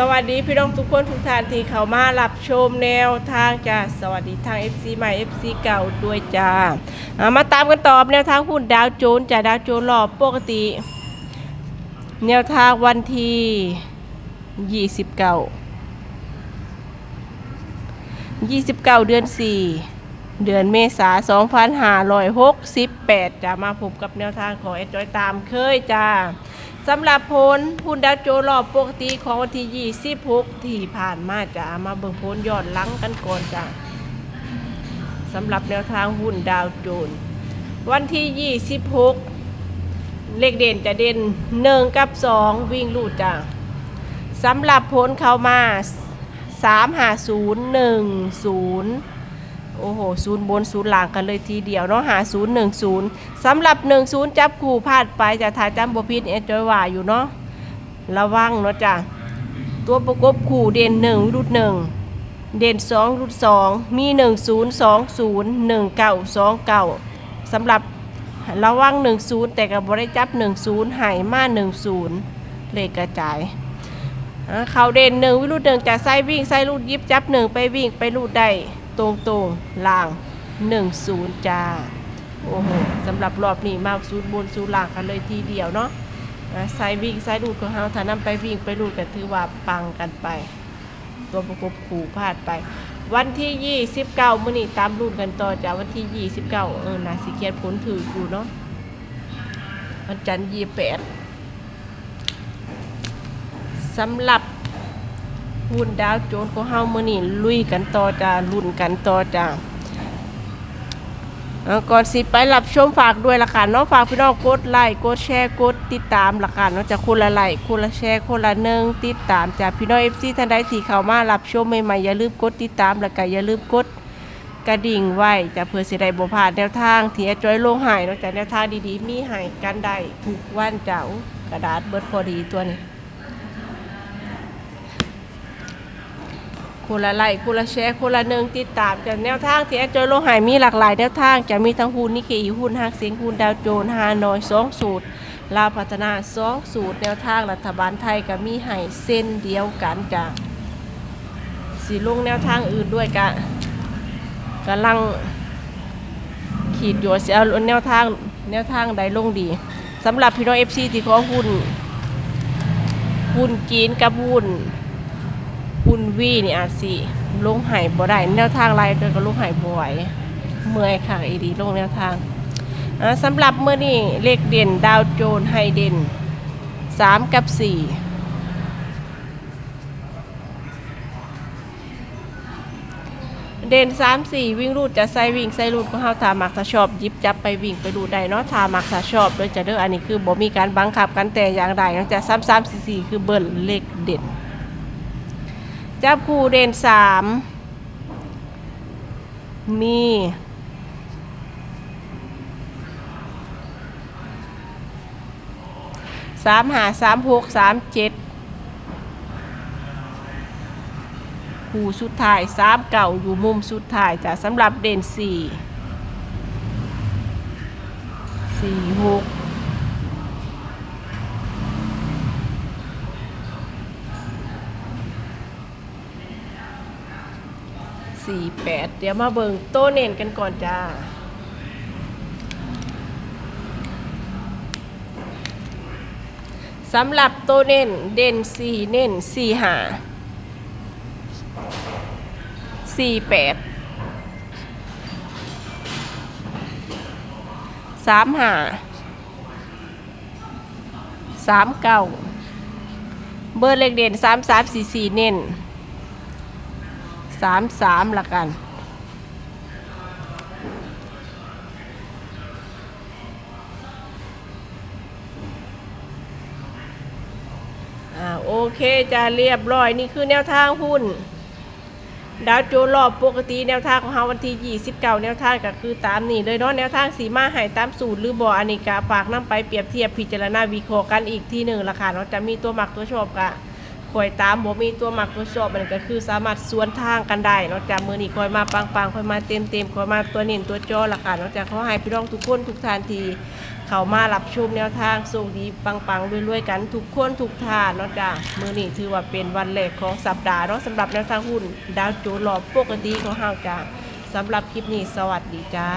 สวัสดีพี่น้องทุกคนทุกท่านที่เข้ามารับชมแนวทางจ้าสวัสดีทาง FC ใหม่ FC เก่าด้วยจ้าอ่ามาตามกันต่อแนวทางหุ้นดาวโจนส์จ้าดาวโจนส์รอบปกติ แนวทางวันที่29 29 เดือน 4 เดือนเมษา2568จะมาพบกับแนวทางของแอดจอยตามเคยจ้า สำหรับผลหุ้นดาวโจรอบปกติของวันที่ 26 ที่ผ่านมาจะมาเบิ่งผลยอดหลังกันก่อนจ้าสำหรับแนวทางหุ้นดาวโจนส์วันที่ 26 เลขเด่นจะเด่น 1 กับ 2 วิ่งลูดจ้าสำหรับผลเข้ามา 3 5 0 1 0 โอ้โหศูนย์บนศูนย์ล่างกันเลยทีเดียวเนาะหาศูนย์หนึ่งศูนย์สำหรับหนึ่งศูนย์จับคู่พลาดไปจะถ่ายจำบพิษเอจอยว่าอยู่เนาะระวังเนาะจ้ะตัวประกบคู่เด่นหนึ่งรุดหนึ่งเด่นสองรุดสองมีหนึ่งศูนย์สองศูนย์หนึ่งเก้าสองเก้าสำหรับระวังหนึ่งศูนย์แต่กับบริจับหนึ่งศูนย์หายมาหนึ่งศูนย์เลขกระจายเขาเด่นหนึ่งวิรุดหนึ่งจะไส้วิ่งไส้รูดยิบจับหนึ่งไปวิ่งไปรูดได้ ตรงตรงล่าง 10 จ้า โอ้โหสำหรับรอบนี้มาสูตรบนสูตรล่างกันเลยทีเดียวเนาะอ่าสายวิ่งสายดูดของเฮาถ้านำไปวิ่งไปดูดก็ถือว่าปังกันไป ตัวประกบขู่พลาดไป วันที่ 29มื้อนี้ตามรุ่นกันต่อจ้าวันที่ 29 เออนาสิเขียนผลถืออยู่เนาะวันจันทร์28สำหรับ หุ้นดาวโจนส์ของเฮามื้อนี้ลุยกันต่อจ้าลุ้นกันต่อจ้าเอาก่อนสิไปรับชมฝากด้วยละค่ะเนาะฝากพี่น้องกดไลค์กดแชร์กดติดตามละค่ะเนาะจะคนละไลค์คนละแชร์คนละหนึ่งติดตามจากพี่น้อง FC ท่านใดที่เข้ามารับชมใหม่ๆอย่าลืมกดติดตามแล้วก็อย่าลืมกดกระดิ่งไว้จะเพื่อสิได้บ่พลาดแนวทางที่อาจอยโลงให้เนาะจากแนวทางดีๆ มีให้กันได้ทุกวันเจ้ากระดาษเบิดพอดีตัวนี้ คนละไลค์คนละแชร์คนละหนึ่งติดตามจากแนวทางที่แอดจอยโลหายมีหลากหลายแนวทางจะมีทั้งหุ้นนิเคอีหุ้นฮักเสียงหุ้นดาวโจนส์ฮานอยสองสูตรลาวพัฒนาสองสูตรแนวทางรัฐบาลไทยก็มีให้เส้นเดียวกันจ้ะสีลงแนวทางอื่นด้วยกะกำลังขีดอยู่ว่าสิเอาแนวทางแนวทางใดลงดีสำหรับพี่น้องเอฟซีที่ขอหุ้นหุ้นจีนกับหุ้น คุณวีนี่อาจสิลงไห้บ่ได้แนวทางไรเดินก็ลงไห้บ่ไหวเมื่อยค่ะอีดีลงแนวทางสำหรับเมื่อนี้เลขเด่นดาวโจนส์ให้เด่นสามกับสี่เด่นสามสี่วิ่งรูดจะใส่วิ่งใส่รูดก็เฮาถามักถ้าชอบยิบจับไปวิ่งไปรูดได้เนาะถามักถ้าชอบโดยจะเด้ออันนี้คือบ่มีการบังคับกันแต่อย่างใดนอกจากสามสามสี่สี่คือเบิ้ลเลขเด่น จับคู่เด่นสามมีสามหาสามหกสามเจ็ดคู่สุดท้ายสามเก่าอยู่มุมสุดท้ายจ้ะสำหรับเด่นสี่สี่หก สี่แปดเดี๋ยวมาเบิงโต้เน่นกันก่อนจ้าสำหรับโต้เน่นเด่นสี่เน่นสี่หาสี่แปดสามหาสามเก้าเบอร์เลขเด่นสามสามสี่สี่เน่น สามสามละกัน อ่าโอเคจะเรียบร้อยนี่คือแนวทางหุ้น ดาวโจนส์รอบปกติแนวทางของเฮาวันที่29 แนวทางก็คือตามนี่เลยเนาะแนวทางสีมาหายตามสูตรหรือบ่อันนี้ก็ฝากนํไปเปรียบเทียบพิจารณาวิเคราะห์กันอีกที่หนึ่งละค่ะเนาะจะมีตัวหมักตัวชอบกะ คอยตามบ่มีตัวหมักตัวชอบมันก็คือสามารถสวนทางกันได้เนาะจากมือนี้คอยมาปังๆคอยมาเต็มๆคอยมาตัวเน้นตัวจอละค่ะนาะจากเขอให้พี่น้องทุกคนทุกทานทีเขามารับชมแนวทางสูงดีปังๆรวยๆกันทุกคนทุกท่านนาะจ้ะมื้อนี้ถือว่าเป็นวันแรกของสัปดาห์เนาะสำหรับแนวทางหุ้นดาวโจนส์รอบปกติของเฮาจ้ะสำหรับคลิปนี้สวัสดีจ้า